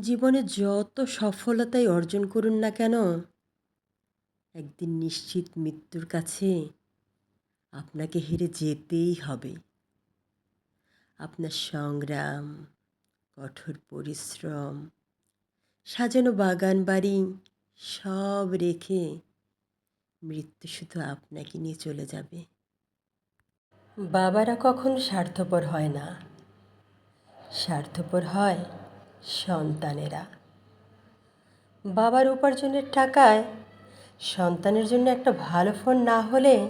জীবনে যত সফলতাই অর্জন করুন না কেন, একদিন নিশ্চিত মৃত্যুর কাছে আপনাকে হেরে যেতেই হবে। আপনার সংগ্রাম, কঠোর পরিশ্রম, সাজানো বাগান বাড়ি সব রেখে মৃত্যু শুধু আপনাকে নিয়ে চলে যাবে। বাবারা কখনো স্বার্থপর হয় না। স্বার্থপর হয় সন্তানেরা। বাবার উপার্জনের টাকায় সন্তানের জন্য একটা ভালো ফোন না হলে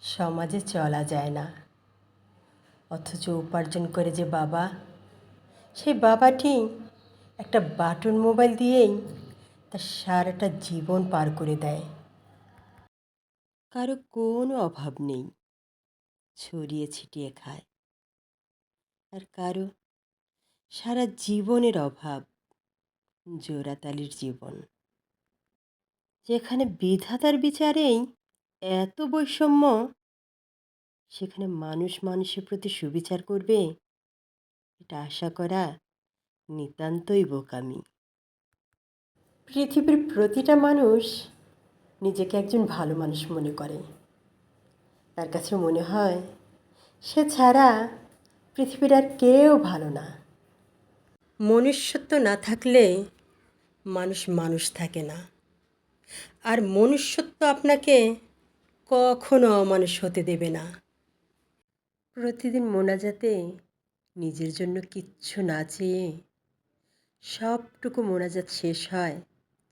সমাজে চলা যায় না। অথচ উপার্জন করে যে বাবা, সেই বাবাটি একটা বাটন মোবাইল দিয়েই তার সারাটা জীবন পার করে দেয়। কারও কোনো অভাব নেই, ছড়িয়ে ছিটিয়ে খায়। আর কারও সারা জীবনের অভাব জোড়াতালির জীবন। যেখানে বিধাতার বিচারেই এত বৈষম্য, সেখানে মানুষ মানুষের প্রতি সুবিচার করবে, এটা আশা করা নিতান্তই বোকামি। পৃথিবীর প্রতিটা মানুষ নিজেকে একজন ভালো মানুষ মনে করে। তার কাছে মনে হয়, সে ছাড়া পৃথিবীর আর কেউ ভালো না। মনুষ্যত্ব না থাকলে মানুষ মানুষ থাকে না। আর মনুষ্যত্ব আপনাকে কখনো অমানুষ হতে দেবে না। প্রতিদিন মোনাজাতে নিজের জন্য কিচ্ছু না চেয়ে সবটুকু মোনাজাত শেষ হয়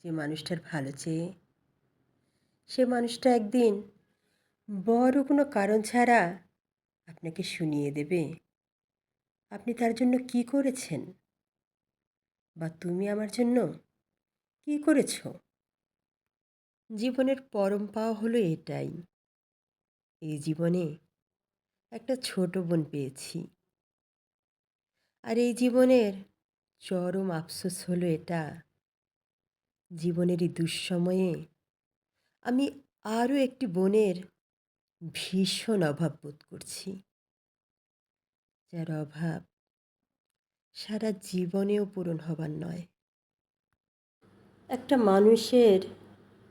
যে মানুষটার ভালো চেয়ে। সে মানুষটা একদিন বড় কোনো কারণ ছাড়া আপনাকে শুনিয়ে দেবে। আপনি তার জন্য কি করেছেন? বা তুমি আমার জন্য কি করেছ? জীবনের পরম পাওয়া হলো এটাই। এই জীবনে একটা ছোট বোন পেয়েছি। আর এই জীবনের চরম আফসোস হলো এটা। জীবনের এই দুঃসময়ে আমি আরও একটি বোনের ভীষণ অভাব বোধ করছি। যার অভাব সারা জীবনেও পূরণ হবার নয়। একটা মানুষের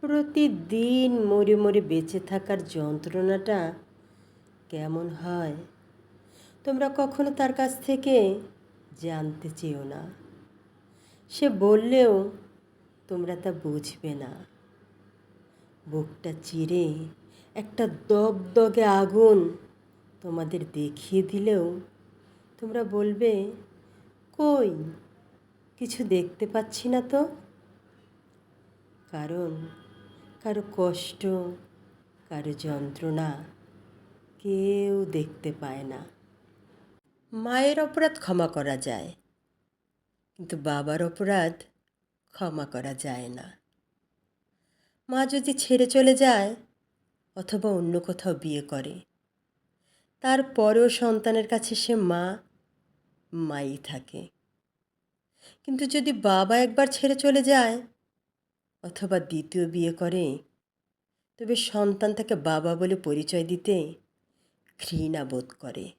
প্রতিদিন মরে মরে বেঁচে থাকার যন্ত্রণাটা কেমন হয়, তোমরা কখনো তার কাছ থেকে জানতে চেও না। সে বললেও তোমরা তা বুঝবে না। বুকটা চিরে একটা দগদগে আগুন তোমাদের দেখিয়ে দিলেও তোমরা বলবে কই? কিছু দেখতে পাচ্ছি না তো। কারণ কারও কষ্ট, কারও যন্ত্রণা কেউ দেখতে পায় না। মায়ের অপরাধ ক্ষমা করা যায়, কিন্তু বাবার অপরাধ ক্ষমা করা যায় না। মা যদি ছেড়ে চলে যায় অথবা অন্য কোথাও বিয়ে করে, তারপরেও সন্তানের কাছে সে মা মাই থাকে। কিন্তু যদি বাবা একবার ছেড়ে চলে যায় অথবা দ্বিতীয় বিয়ে করে, তবে সন্তান তাকে বাবা বলে পরিচয় দিতে ঘৃণা বোধ করে।